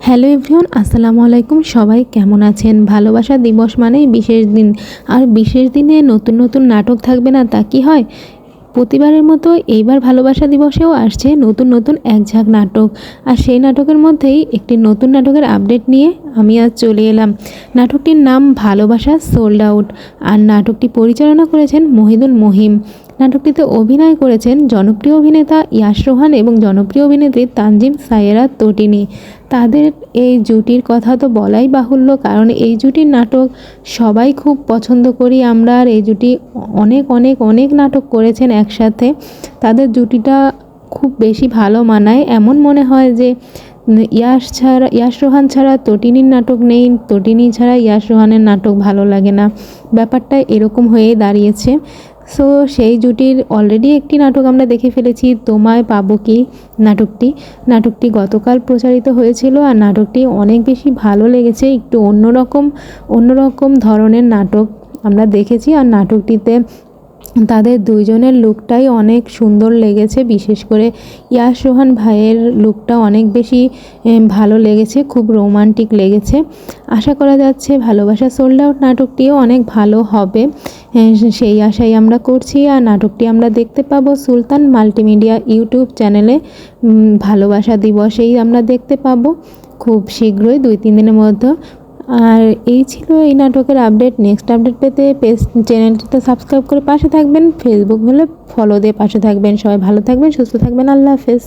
Hello everyone, আসসালামু আলাইকুম। সবাই কেমন আছেন? ভালোবাসা দিবস মানেই বিশেষ দিন। আর বিশেষ দিনে নতুন নতুন নাটক থাকবে না, তা কি হয়? প্রতিবারের মতো এইবার ভালোবাসা দিবসেও আসছে নতুন নতুন এক ঝাঁক নাটক। আর সেই নাটকের মধ্যেই একটি নতুন নাটকের আপডেট নিয়ে আমি আজ চলে এলাম। নাটকটির নাম ভালোবাসা সোল্ড আউট। আর নাটকটি পরিচালনা করেছেন মহিদুল মহিম। নাটকটিতে অভিনয় করেছেন জনপ্রিয় অভিনেতা ইয়াশ রোহান এবং জনপ্রিয় অভিনেত্রী তানজিম সায়েরা তটিনী। তাদের এই জুটির কথা তো বলাই বাহুল্য, কারণ এই জুটির নাটক সবাই খুব পছন্দ করি আমরা, আর এই জুটি অনেক অনেক অনেক নাটক করেছেন একসাথে। তাদের জুটিটা খুব বেশি ভালো মানায়। এমন মনে হয় যে, ইয়াশ ছাড়া, ইয়াশ রোহান ছাড়া তটিনীর নাটক নেই, তটিনী ছাড়া ইয়াশ রোহানের নাটক ভালো লাগে না। ব্যাপারটা এরকম হয়েই দাঁড়িয়েছে। সো সেই জুটির অলরেডি একটি নাটক আমরা দেখে ফেলেছি, তোমায় পাবো কি নাটকটি। নাটকটি গতকাল প্রচারিত হয়েছিল আর নাটকটি অনেক বেশি ভালো লেগেছে, একটু অন্যরকম অন্যরকম ধরনের নাটক আমরা দেখেছি আর নাটকটিতে তাদের দুইজনের লুকটাই অনেক সুন্দর লেগেছে, বিশেষ করে ইয়াশ রোহান ভাইয়ের লুকটা অনেক বেশি ভালো লেগেছে, খুব রোমান্টিক লেগেছে। আশা করা যাচ্ছে ভালোবাসা সোল্ড আউট নাটকটিও অনেক ভালো হবে। সেই আশাই আমরা করছি আর নাটকটি আমরা দেখতে পাবো সুলতান মাল্টিমিডিয়া ইউটিউব চ্যানেলে। ভালোবাসা দিবসেই আমরা দেখতে পাবো খুব শীঘ্রই, দুই, তিন দিনের মধ্যে। আর এই ছিল এই নাটকের আপডেট। নেক্সট আপডেট পেতে পেজ চ্যানেলটিতে সাবস্ক্রাইব করে পাশে থাকবেন। ফেসবুক হলে ফলো দিয়ে পাশে থাকবেন। সবাই ভালো থাকবেন, সুস্থ থাকবেন। আল্লাহ হাফেজ।